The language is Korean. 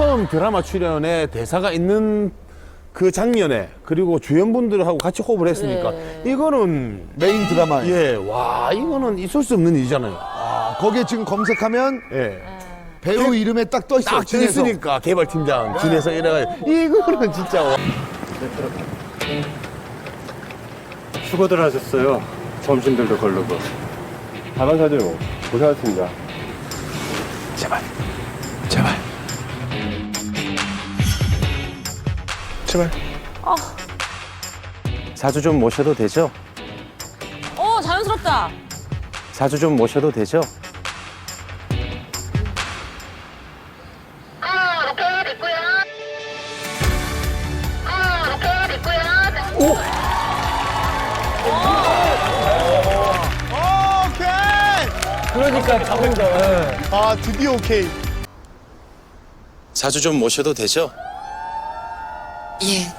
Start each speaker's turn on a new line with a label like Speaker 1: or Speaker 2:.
Speaker 1: 처음 드라마 출연에 대사가 있는 그 장면에 그리고 주연분들하고 같이 호흡을 했으니까
Speaker 2: 네.
Speaker 1: 이거는
Speaker 3: 메인 드라마에.
Speaker 1: 예, 와 이거는 있을 수 없는 일이잖아요.
Speaker 3: 아, 거기에 지금 검색하면
Speaker 1: 예.
Speaker 3: 배우 이름에 딱 떠 있어.
Speaker 1: 딱 있으니까 개발팀장 진에서 이래가 이거는 진짜 와.
Speaker 4: 수고들 하셨어요. 점심들도 걸르고. 다방사들 고생하셨습니다.
Speaker 1: 제발, 제발, 제발.
Speaker 5: 자주 좀 모셔도 되죠?
Speaker 2: 어 자연스럽다.
Speaker 5: 자주 좀 모셔도 되죠?
Speaker 6: 아, 오케이, 됐고요. 아, 오케이, 됐고요.
Speaker 3: 아, 드디어 오케이.
Speaker 5: 자주 좀 모셔도 되죠?
Speaker 7: 예,